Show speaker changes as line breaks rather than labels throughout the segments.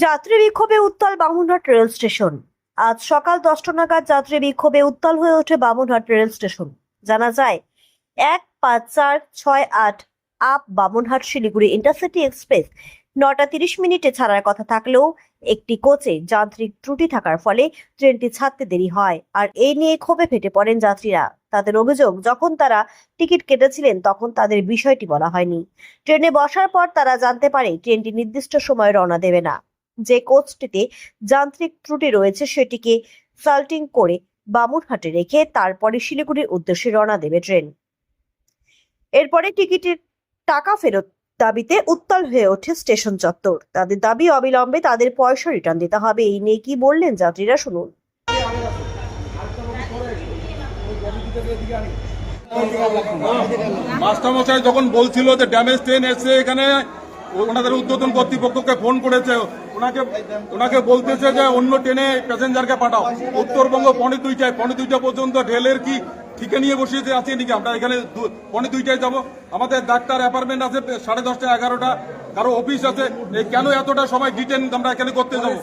যাত্রী বিক্ষোভে উত্তাল বামুনহাট রেল স্টেশন। আজ সকাল দশটা নাগাদ যাত্রী বিক্ষোভে উত্তাল হয়ে ওঠে বামুনহাট রেল স্টেশন। জানা যায়, এক পাঁচ চার ছয় আট up Bamanhat Siliguri intercity express নটা তিরিশ মিনিটে ছাড়ার কথা থাকলেও একটি কোচে যান্ত্রিক ত্রুটি থাকার ফলে ট্রেনটি ছাড়তে দেরি হয় আর এই নিয়ে ক্ষোভে ফেটে পড়েন যাত্রীরা। তাদের অভিযোগ, যখন তারা টিকিট কেটেছিলেন তখন তাদের বিষয়টি বলা হয়নি। ট্রেনে বসার পর তারা জানতে পারে, ট্রেনটি নির্দিষ্ট সময়ে রওনা দেবে না। যে কোচটিতে যান্ত্রিক ত্রুটি রয়েছে সেটিকে সাল্টিং করে বামুরহাটে রেখে তারপরে শিলিগুড়ির উদ্দেশ্যে রওনা দেবে ট্রেন। এরপরে টিকিটের টাকা ফেরত দাবিতে উত্তাল হয়ে ওঠে স্টেশন চত্বর। তাদের দাবি অবিলম্বে তাদের পয়সা রিটার্ন দিতে হবে, এই নিয়ে কি বললেন যাত্রীরা শুনুন।
মাস্টারমশাই যখন বলছিল যে ড্যামেজ ট্রেন এসে এখানে ওনাদের উদ্বোধন কর্তৃপক্ষকে ফোন করেছে। ওনাকে ওনাকে বলতেছে যে অন্য ট্রেনে প্যাসেঞ্জারকে পাঠাও। উত্তরবঙ্গ পনে দুইটায়, পনে দুইটা পর্যন্ত রেলের কি ঠিকে নিয়ে বসিয়েছে আছে নাকি? আমরা এখানে পনে দুইটায় যাব। আমাদের ডাক্তার অ্যাপার্টমেন্ট আছে সাড়ে দশটা, এগারোটা, কারও অফিস আছে। এই কেন এতটা সময় ডিটেন আমরা এখানে করতে যাব?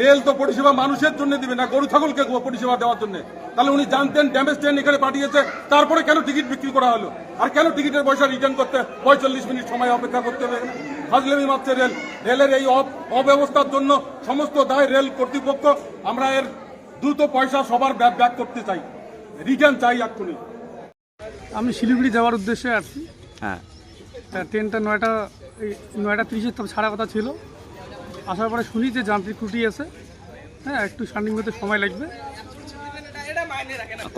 রেল তো পরিষেবা মানুষের জন্য দিবে না, গরু, ছাগলকে পরিষেবা দেওয়ার জন্য। তাহলে উনি জানতেন ড্যামেজ ট্রেন এখানে পাঠিয়েছে তারপরে কেন টিকিট বিক্রি করা হলো? আর কেন টিকিটের পয়সা রিটার্ন করতে পঁয়তাল্লিশ মিনিট সময় অপেক্ষা করতে হবে? ফাজলেমি মারছে রেল। রেলের এই অব- অব্যবস্থার জন্য সমস্ত দায় রেল কর্তৃপক্ষ। আমরা এর দ্রুত পয়সা সবার ব্যাক ব্যাক করতে চাই। রিটার্ন চাই এক্ষুনি।
আমি শিলিগুড়ি যাওয়ার উদ্দেশ্যে আসছি।
হ্যাঁ।
তা ট্রেনটা নয়টা এই নয়টা তিরিশের তবে ছাড়া কথা ছিল। আসার পরে শুনি যে যান্ত্রিক ত্রুটি আছে। হ্যাঁ একটু সান্ডিং হতে সময় লাগবে।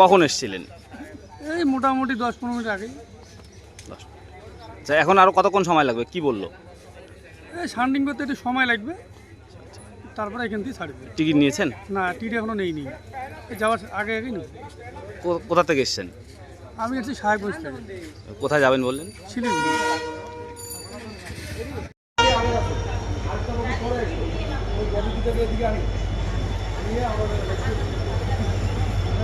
কখন এসেছিলেন?
এই মোটামুটি দশ পনেরো মিনিট আগেই।
আচ্ছা এখন আরও কতক্ষণ সময় লাগবে? কি বলল?
এই সান্ডিং করতে একটু সময় লাগবে। তারপরে এখান থেকে ছাড়বে।
টিকিট নিয়েছেন?
না টিকিট এখনও নেই নি। যাওয়ার আগে আগেই নেই
কোথা থেকে এসেছেন?
আমি এসেছি সাহেবগঞ্জ থেকে।
কোথায় যাবেন বললেন?
শিলিগুড়ি